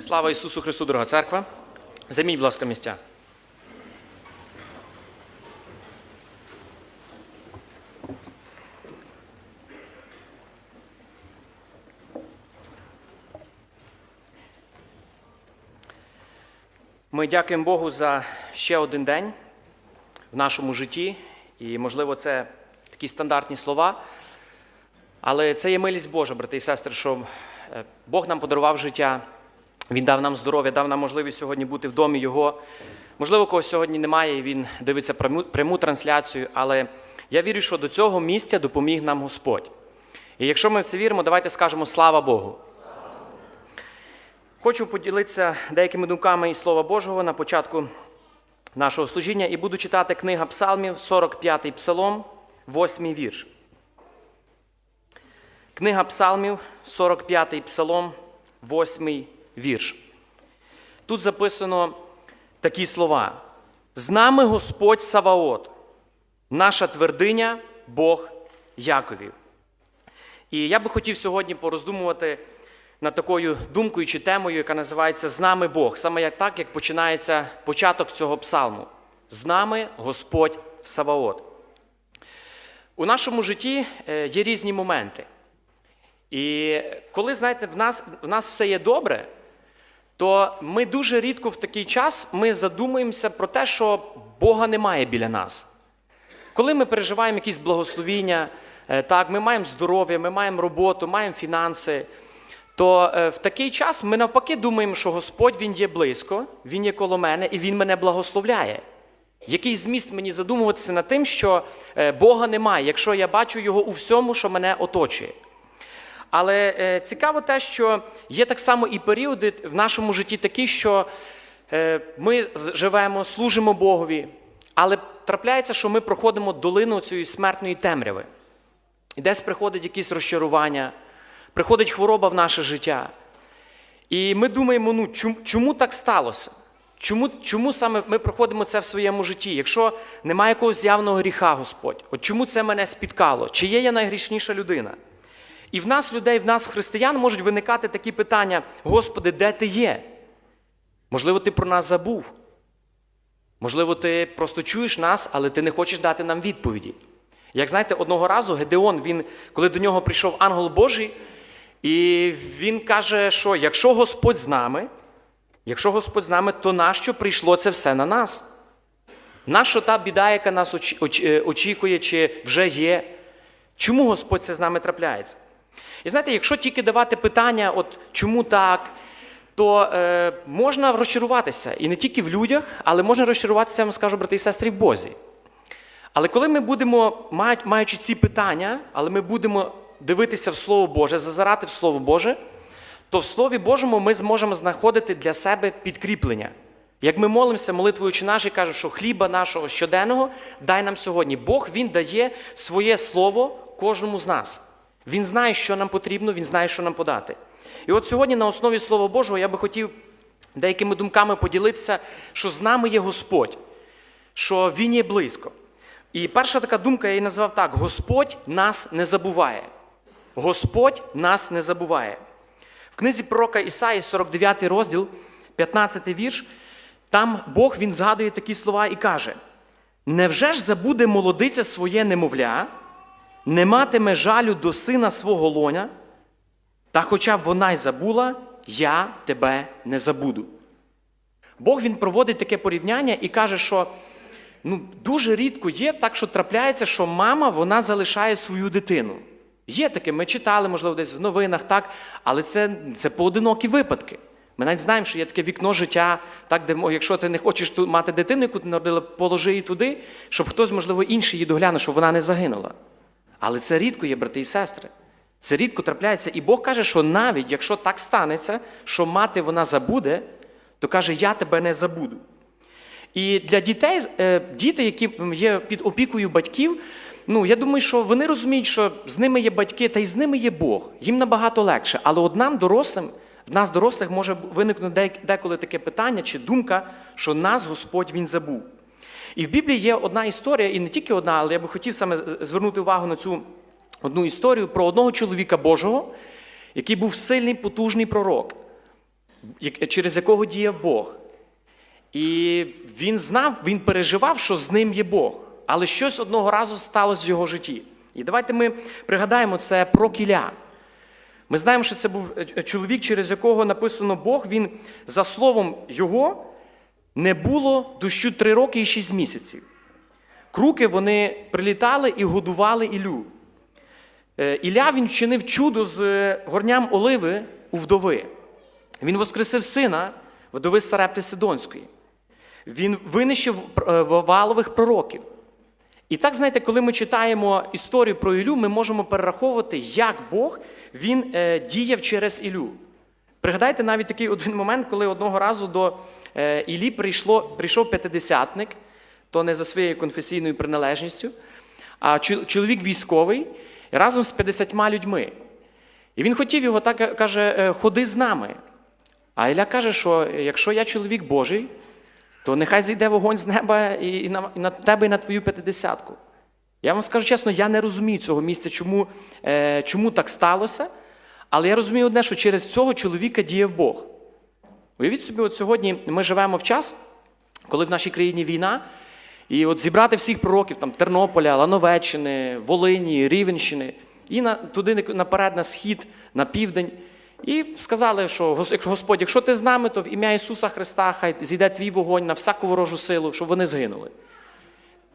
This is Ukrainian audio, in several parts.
Слава Ісусу Христу, дорога церква. Займіть, будь ласка, місця. Ми дякуємо Богу за ще один день в нашому житті. І, можливо, це такі стандартні слова. Але це є милість Божа, брати і сестри, що е, Бог нам подарував життя, Він дав нам здоров'я, дав нам можливість сьогодні бути в домі Його. Можливо, когось сьогодні немає, і він дивиться пряму, пряму трансляцію, але я вірю, що до цього місця допоміг нам Господь. І якщо ми в це віримо, давайте скажемо слава Богу. Хочу поділитися деякими думками із Слова Божого на початку нашого служіння і буду читати книга Псалмів, 45-й псалом, 8-й вірш. Книга Псалмів, 45-й псалом, 8 вірш. Тут записано такі слова: З нами Господь Саваот, наша твердиня, Бог Яковів. І я би хотів сьогодні пороздумувати над такою думкою чи темою, яка називається З нами Бог, саме як так, як починається початок цього псалму. З нами Господь Саваот. У нашому житті е, є різні моменти. І коли, знаєте, в нас, в нас все є добре, то ми дуже рідко в такий час ми задумуємося про те, що Бога немає біля нас. Коли ми переживаємо якісь благословіння, е, так, ми маємо здоров'я, ми маємо роботу, маємо фінанси, то е, в такий час ми навпаки думаємо, що Господь Він є близько, Він є коло мене і Він мене благословляє. Який зміст мені задумуватися над тим, що е, Бога немає, якщо я бачу Його у всьому, що мене оточує. Але е, цікаво те, що є так само і періоди в нашому житті такі, що е, ми живемо, служимо Богові, але трапляється, що ми проходимо долину цієї смертної темряви. І десь приходить якісь розчарування, приходить хвороба в наше життя. І ми думаємо, ну чому, чому так сталося? Чому, чому саме ми проходимо це в своєму житті? Якщо немає якогось явного гріха, Господь, от чому це мене спіткало? Чи є я найгрішніша людина? І в нас, людей, в нас, християн, можуть виникати такі питання: Господи, де ти є? Можливо, ти про нас забув. Можливо, ти просто чуєш нас, але ти не хочеш дати нам відповіді. Як знаєте, одного разу Гедеон, він, коли до нього прийшов ангел Божий, і він каже, що якщо Господь з нами, якщо Господь з нами, то нащо прийшло це все на нас? Нащо та біда, яка нас е, очікує, чи вже є? Чому Господь це з нами трапляється? І знаєте, якщо тільки давати питання, от чому так, то е, можна розчаруватися і не тільки в людях, але можна розчаруватися, я вам скажу, брати і сестри, в Бозі. Але коли ми будемо, маючи ці питання, але ми будемо дивитися в Слово Боже, зазирати в Слово Боже, то в Слові Божому ми зможемо знаходити для себе підкріплення. Як ми молимося молитвою чи наш і кажуть, що хліба нашого щоденного дай нам сьогодні. Бог Він дає своє слово кожному з нас. Він знає, що нам потрібно, він знає, що нам подати. І от сьогодні на основі Слова Божого я би хотів деякими думками поділитися, що з нами є Господь, що Він є близько. І перша така думка я її назвав так: Господь нас не забуває. Господь нас не забуває. В книзі пророка Ісаї, 49 розділ, 15 вірш, там Бог він згадує такі слова і каже: Невже ж забуде молодиця своє немовля, не матиме жалю до сина свого лоня, та хоча б вона й забула, я тебе не забуду. Бог він проводить таке порівняння і каже, що ну, дуже рідко є так, що трапляється, що мама вона залишає свою дитину. Є таке, ми читали, можливо, десь в новинах, так, але це, це поодинокі випадки. Ми навіть знаємо, що є таке вікно життя, так, де якщо ти не хочеш мати дитину, яку ти народила, положи її туди, щоб хтось, можливо, інший її догляне, щоб вона не загинула. Але це рідко є, брати і сестри. Це рідко трапляється. І Бог каже, що навіть якщо так станеться, що мати вона забуде, то каже, я тебе не забуду. І для дітей, е, діти, які є під опікою батьків, ну я думаю, що вони розуміють, що з ними є батьки, та й з ними є Бог. Їм набагато легше. Але от нам, дорослим, в нас, дорослих, може виникнути деколи таке питання чи думка, що нас Господь Він забув. І в Біблії є одна історія, і не тільки одна, але я би хотів саме звернути увагу на цю одну історію про одного чоловіка Божого, який був сильний, потужний пророк. через якого діяв Бог. І він знав, він переживав, що з ним є Бог. Але щось одного разу сталося в його житті. І давайте ми пригадаємо це про кіля. Ми знаємо, що це був е, чоловік, через якого написано Бог. Він, за словом його, не було дощу три роки і шість місяців. Круки вони прилітали і годували Ілю. Е, Ілля він вчинив чудо з е, горням оливи у вдови. Він воскресив сина вдови Сарепти Сидонської. Він винищив е, валових пророків. І так, знаєте, коли ми читаємо історію про Ілю, ми можемо перераховувати, як Бог він діяв через Ілю. Пригадайте навіть такий один момент, коли одного разу до е, Ілі прийшло, прийшов п'ятидесятник, то не за своєю конфесійною приналежністю, а чоловік військовий разом з 50 людьми. І він хотів його так каже: е, ходи з нами. А Ілля каже, що якщо я чоловік Божий, то нехай зійде вогонь з неба і на, і на тебе, і на твою п'ятидесятку. Я вам скажу чесно, я не розумію цього місця, чому, е, чому так сталося. Але я розумію одне, що через цього чоловіка діяв Бог. Уявіть собі, от сьогодні ми живемо в час, коли в нашій країні війна, і от зібрати всіх пророків там, Тернополя, Лановеччини, Волині, Рівенщини, і на, туди наперед, на схід, на південь. І сказали, що Господь, якщо ти з нами, то в ім'я Ісуса Христа хай зійде твій вогонь на всяку ворожу силу, щоб вони згинули.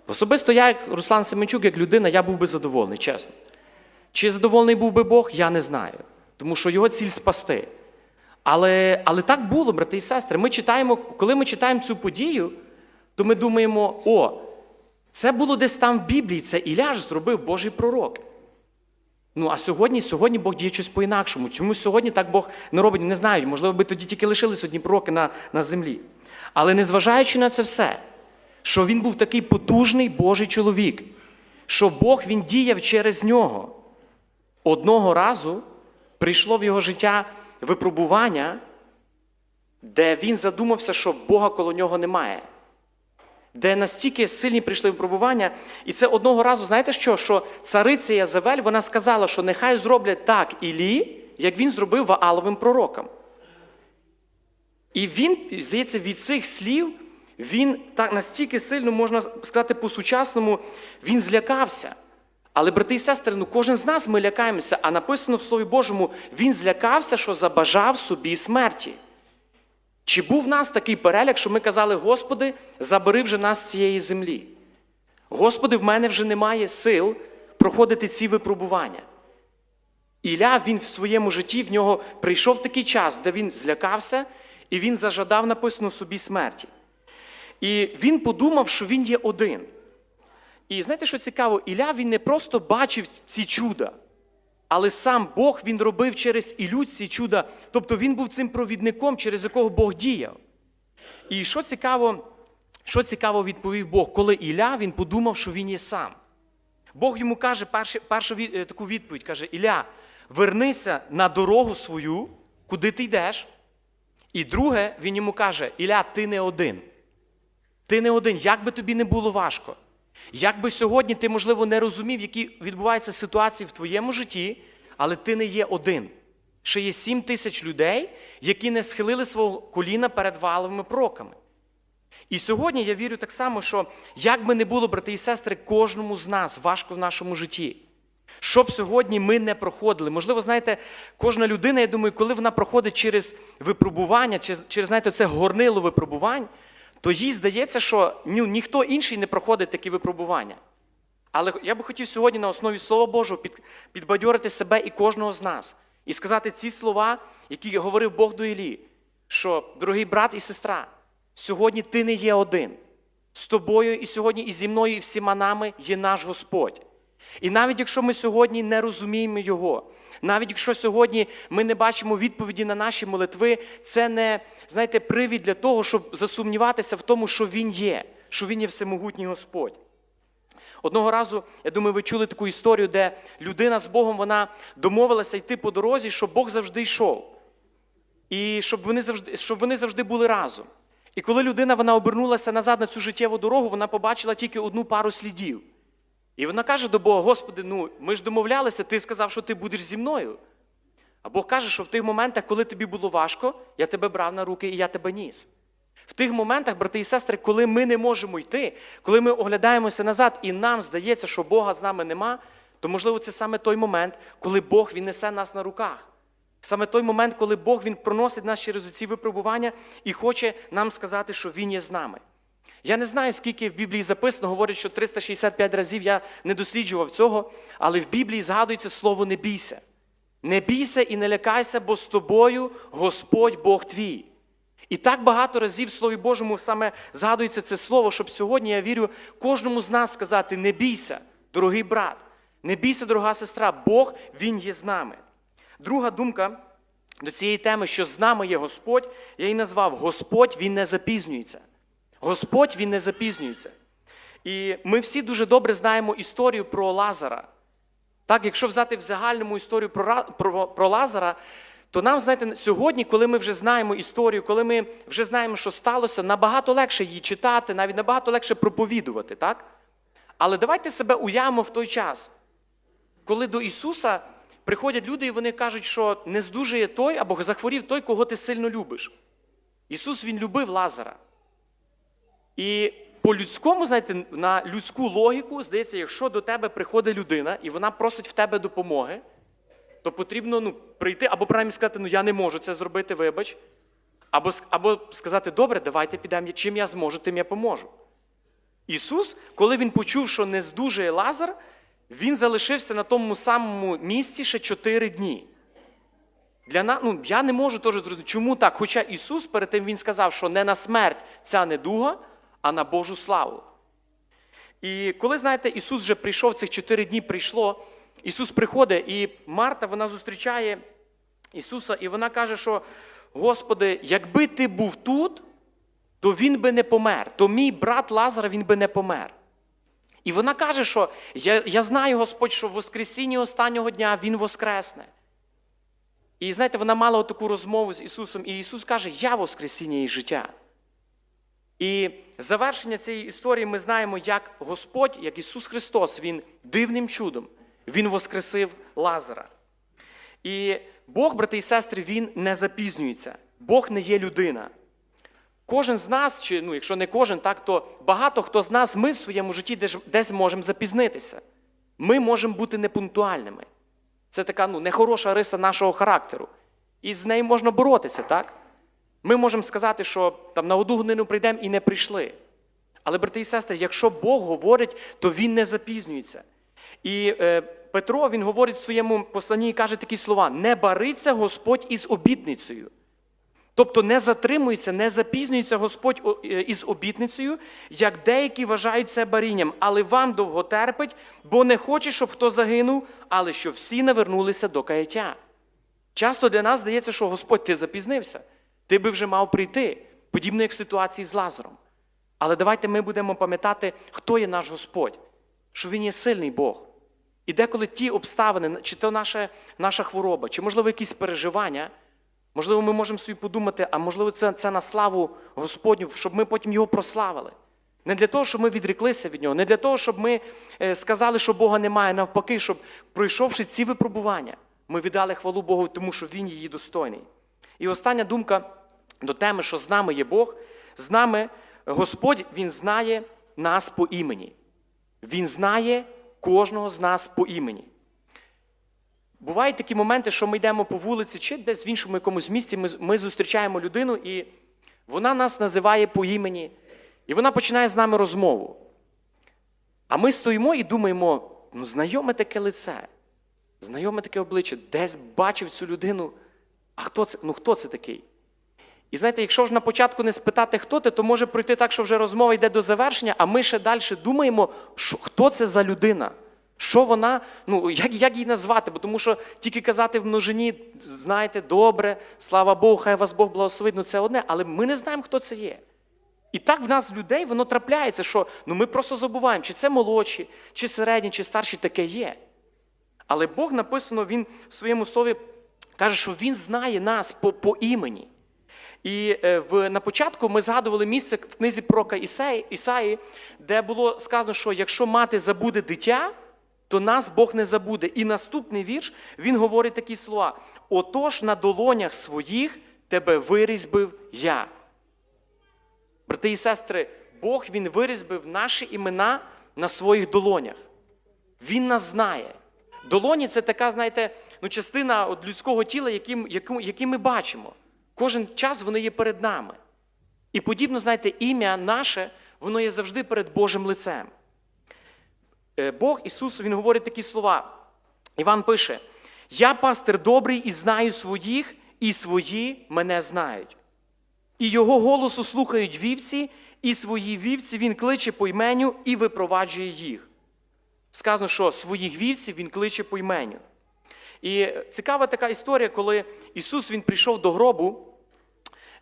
Особисто я, як Руслан Семенчук, як людина, я був би задоволений, чесно. Чи задоволений був би Бог, я не знаю. Тому що його ціль спасти. Але, але так було, брати і сестри. Ми читаємо, коли ми читаємо цю подію, то ми думаємо: о, це було десь там в Біблії, це Ілля ж зробив Божий пророк. Ну, а сьогодні, сьогодні Бог діє щось по-інакшому. Чому сьогодні так Бог не робить? Не знаю, можливо, би тоді тільки лишились одні пророки на, на землі. Але незважаючи на це все, що він був такий потужний Божий чоловік, що Бог він діяв через нього. Одного разу прийшло в його життя випробування, де він задумався, що Бога коло нього немає. Де настільки сильні прийшли випробування, і це одного разу, знаєте що? Що цариця Язавель, вона сказала, що нехай зроблять так Ілі, як він зробив Вааловим пророкам. І він, здається, від цих слів він так настільки сильно, можна сказати, по-сучасному, він злякався. Але, брати і сестри, ну кожен з нас ми лякаємося, а написано в Слові Божому, він злякався, що забажав собі смерті. Чи був в нас такий переляк, що ми казали, Господи, забери вже нас з цієї землі? Господи, в мене вже немає сил проходити ці випробування. Ілля, він в своєму житті, в нього прийшов такий час, де він злякався, і він зажадав написано собі смерті. І він подумав, що він є один. І знаєте, що цікаво, Ілля він не просто бачив ці чуда, але сам Бог він робив через Ілю ці чуда. Тобто він був цим провідником, через якого Бог діяв. І що цікаво, що цікаво відповів Бог, коли Ілля він подумав, що він є сам. Бог йому каже першу, першу таку відповідь: каже: Ілля, вернися на дорогу свою, куди ти йдеш. І друге, він йому каже: Ілля, ти не один. Ти не один, як би тобі не було важко. Як би сьогодні ти, можливо, не розумів, які відбуваються ситуації в твоєму житті, але ти не є один. Ще є сім тисяч людей, які не схилили свого коліна перед валовими пророками. І сьогодні я вірю так само, що як би не було, брати і сестри, кожному з нас важко в нашому житті. Щоб сьогодні ми не проходили. Можливо, знаєте, кожна людина, я думаю, коли вона проходить через випробування, через, через знаєте, це горнило випробувань, то їй здається, що ні, ніхто інший не проходить такі випробування. Але я би хотів сьогодні на основі Слова Божого під, підбадьорити себе і кожного з нас і сказати ці слова, які говорив Бог до Іллі, що, дорогий брат і сестра, сьогодні ти не є один. З тобою і сьогодні, і зі мною, і всіма нами є наш Господь. І навіть якщо ми сьогодні не розуміємо Його, навіть якщо сьогодні ми не бачимо відповіді на наші молитви, це не, знаєте, привід для того, щоб засумніватися в тому, що Він є, що Він є всемогутній Господь. Одного разу, я думаю, ви чули таку історію, де людина з Богом вона домовилася йти по дорозі, щоб Бог завжди йшов. І щоб вони завжди, щоб вони завжди були разом. І коли людина вона обернулася назад на цю життєву дорогу, вона побачила тільки одну пару слідів. І вона каже до Бога: Господи, ну ми ж домовлялися, ти сказав, що ти будеш зі мною. А Бог каже, що в тих моментах, коли тобі було важко, я тебе брав на руки і я тебе ніс. В тих моментах, брати і сестри, коли ми не можемо йти, коли ми оглядаємося назад і нам здається, що Бога з нами нема, то можливо це саме той момент, коли Бог він несе нас на руках. Саме той момент, коли Бог він проносить нас через ці випробування і хоче нам сказати, що Він є з нами. Я не знаю, скільки в Біблії записано, говорять, що 365 разів я не досліджував цього, але в Біблії згадується слово не бійся. Не бійся і не лякайся, бо з тобою Господь Бог твій. І так багато разів в Слові Божому саме згадується це слово, щоб сьогодні, я вірю, кожному з нас сказати: не бійся, дорогий брат, не бійся, дорога сестра, Бог Він є з нами. Друга думка до цієї теми, що з нами є Господь, я її назвав Господь Він не запізнюється. Господь Він не запізнюється. І ми всі дуже добре знаємо історію про Лазара. Так, якщо взяти в загальному історію про, про, про Лазара, то нам, знаєте, сьогодні, коли ми вже знаємо історію, коли ми вже знаємо, що сталося, набагато легше її читати, навіть набагато легше проповідувати, так? Але давайте себе уявимо в той час, коли до Ісуса приходять люди і вони кажуть, що не здужує той або захворів той, кого ти сильно любиш. Ісус Він любив Лазара. І по людському, знаєте, на людську логіку, здається, якщо до тебе приходить людина і вона просить в тебе допомоги, то потрібно ну, прийти або принаймні сказати, ну я не можу це зробити, вибач. Або, або сказати, добре, давайте підемо, чим я зможу, тим я поможу. Ісус, коли він почув, що не здужує Лазар, він залишився на тому самому місці ще чотири дні. Для на... ну, я не можу теж зрозуміти, чому так. Хоча Ісус перед тим Він сказав, що не на смерть ця недуга, а на Божу славу. І коли, знаєте, Ісус вже прийшов, цих чотири дні прийшло, Ісус приходить, і Марта вона зустрічає Ісуса, і вона каже, що Господи, якби ти був тут, то він би не помер. То мій брат Лазар він би не помер. І вона каже, що я, я знаю, Господь, що в Воскресінні останнього дня Він воскресне. І знаєте, вона мала таку розмову з Ісусом, і Ісус каже, я Воскресіння і життя. І завершення цієї історії ми знаємо, як Господь, як Ісус Христос, Він дивним чудом, Він воскресив Лазара. І Бог, брати і сестри, Він не запізнюється. Бог не є людина. Кожен з нас, чи ну, якщо не кожен, так то багато хто з нас, ми в своєму житті десь, десь можемо запізнитися. Ми можемо бути непунктуальними. Це така ну, нехороша риса нашого характеру. І з нею можна боротися, так? Ми можемо сказати, що там на одну годину прийдемо і не прийшли. Але, брати і сестри, якщо Бог говорить, то Він не запізнюється. І е, Петро він говорить в своєму посланні і каже такі слова: не бариться Господь із обітницею. Тобто не затримується, не запізнюється Господь е, із обітницею, як деякі вважають це барінням, але вам довго терпить, бо не хоче, щоб хто загинув, але щоб всі навернулися до каяття. Часто для нас здається, що Господь ти запізнився, ти би вже мав прийти, подібно як в ситуації з Лазаром. Але давайте ми будемо пам'ятати, хто є наш Господь, що Він є сильний Бог. І деколи ті обставини, чи то наша, наша хвороба, чи, можливо, якісь переживання, можливо, ми можемо собі подумати, а можливо, це, це на славу Господню, щоб ми потім його прославили. Не для того, щоб ми відреклися від нього, не для того, щоб ми е, сказали, що Бога немає, навпаки, щоб, пройшовши ці випробування, ми віддали хвалу Богу, тому що Він її достойний. І остання думка до теми, що з нами є Бог, з нами Господь Він знає нас по імені. Він знає кожного з нас по імені. Бувають такі моменти, що ми йдемо по вулиці, чи десь в іншому якомусь місці, ми, ми зустрічаємо людину, і вона нас називає по імені, і вона починає з нами розмову. А ми стоїмо і думаємо, ну, знайоме таке лице, знайоме таке обличчя, десь бачив цю людину. А хто це? Ну хто це такий? І знаєте, якщо ж на початку не спитати, хто ти, то може пройти так, що вже розмова йде до завершення, а ми ще далі думаємо, що, хто це за людина. Що вона, ну як, як її назвати? Бо тому що тільки казати в множині, знаєте, добре, слава Богу, хай вас Бог благословить, ну це одне, але ми не знаємо, хто це є. І так в нас людей воно трапляється, що ну, ми просто забуваємо, чи це молодші, чи середні, чи старші таке є. Але Бог написано, Він в своєму слові каже, що Він знає нас по, по імені. І е, в, на початку ми згадували місце в книзі пророка Ісаї, де було сказано, що якщо мати забуде дитя, то нас Бог не забуде. І наступний вірш він говорить такі слова: отож на долонях своїх тебе вирізбив я. Брати і сестри, Бог Він вирізбив наші імена на своїх долонях. Він нас знає. Долоні це така, знаєте, ну, частина от людського тіла, які, яку, які ми бачимо. Кожен час вони є перед нами. І подібно, знаєте, ім'я наше, воно є завжди перед Божим лицем. Е, Бог Ісус, Він говорить такі слова. Іван пише: Я пастир добрий і знаю своїх, і свої мене знають. І його голосу слухають вівці, і свої вівці він кличе по іменю і випроваджує їх. Сказано, що своїх вівців він кличе по іменю. І цікава така історія, коли Ісус він прийшов до гробу.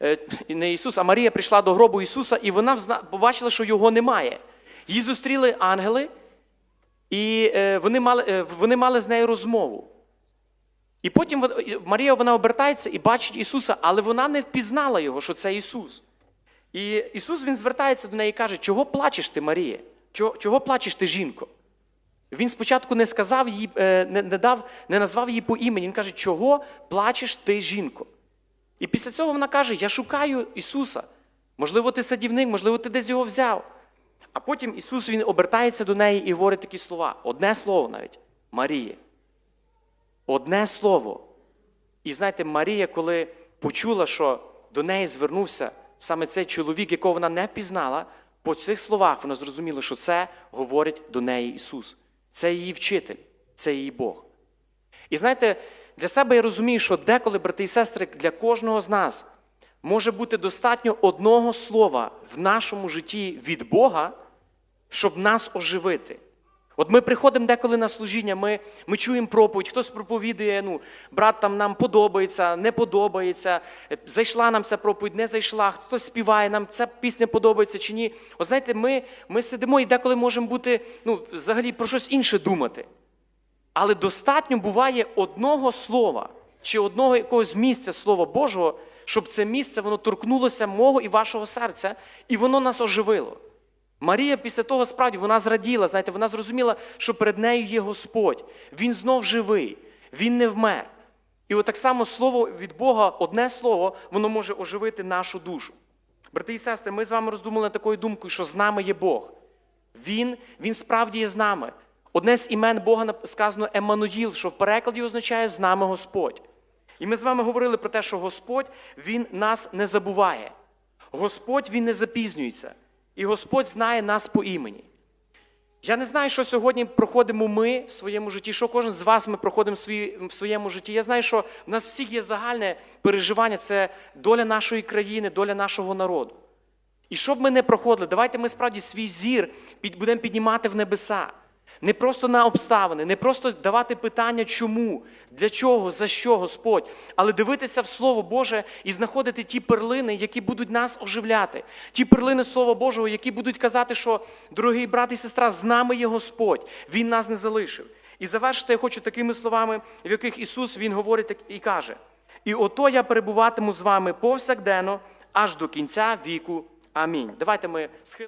Е, Не Ісус, а Марія прийшла до гробу Ісуса, і вона побачила, що його немає. Її зустріли ангели, і е, вони мали, е, вони мали з нею розмову. І потім Марія вона обертається і бачить Ісуса, але вона не впізнала його, що це Ісус. І Ісус він звертається до неї і каже: Чого плачеш ти, Марія? Чого, чого плачеш ти, жінко? Він спочатку не сказав їй, е, не, дав, не назвав її по імені. Він каже, чого плачеш ти, жінко? І після цього вона каже: Я шукаю Ісуса. Можливо, ти садівник, можливо, ти десь його взяв. А потім Ісус він обертається до неї і говорить такі слова. Одне слово навіть Марія. Одне слово. І знаєте, Марія, коли почула, що до неї звернувся саме цей чоловік, якого вона не пізнала, по цих словах вона зрозуміла, що це говорить до неї Ісус. Це її вчитель, це її Бог. І знаєте, для себе я розумію, що деколи, брати і сестри, для кожного з нас може бути достатньо одного слова в нашому житті від Бога, щоб нас оживити. От ми приходимо деколи на служіння, ми, ми чуємо проповідь, хтось проповідує, ну, брат там нам подобається, не подобається, е, зайшла нам ця проповідь, не зайшла, хтось співає, нам ця пісня подобається чи ні. От знаєте, ми, ми сидимо і деколи можемо бути, ну, взагалі про щось інше думати. Але достатньо буває одного слова чи одного якогось місця Слова Божого, щоб це місце воно торкнулося мого і вашого серця, і воно нас оживило. Марія після того справді вона зраділа, знаєте, вона зрозуміла, що перед нею є Господь. Він знов живий, він не вмер. І от так само слово від Бога, одне слово, воно може оживити нашу душу. Брати і сестри, ми з вами роздумали такою думкою, що з нами є Бог. Він, він справді є з нами. Одне з імен Бога сказано Еммануїл, що в перекладі означає з нами Господь. І ми з вами говорили про те, що Господь Він нас не забуває. Господь Він не запізнюється. І Господь знає нас по імені. Я не знаю, що сьогодні проходимо ми в своєму житті, що кожен з вас ми проходимо в, своєму житті. Я знаю, що в нас всіх є загальне переживання це доля нашої країни, доля нашого народу. І щоб ми не проходили, давайте ми справді свій зір будемо піднімати в небеса. Не просто на обставини, не просто давати питання, чому, для чого, за що Господь, але дивитися в Слово Боже і знаходити ті перлини, які будуть нас оживляти, ті перлини Слова Божого, які будуть казати, що дорогий брат і сестра, з нами є Господь, Він нас не залишив. І завершити я хочу такими словами, в яких Ісус Він говорить і каже: І ото я перебуватиму з вами повсякденно аж до кінця віку. Амінь. Давайте ми схилимо.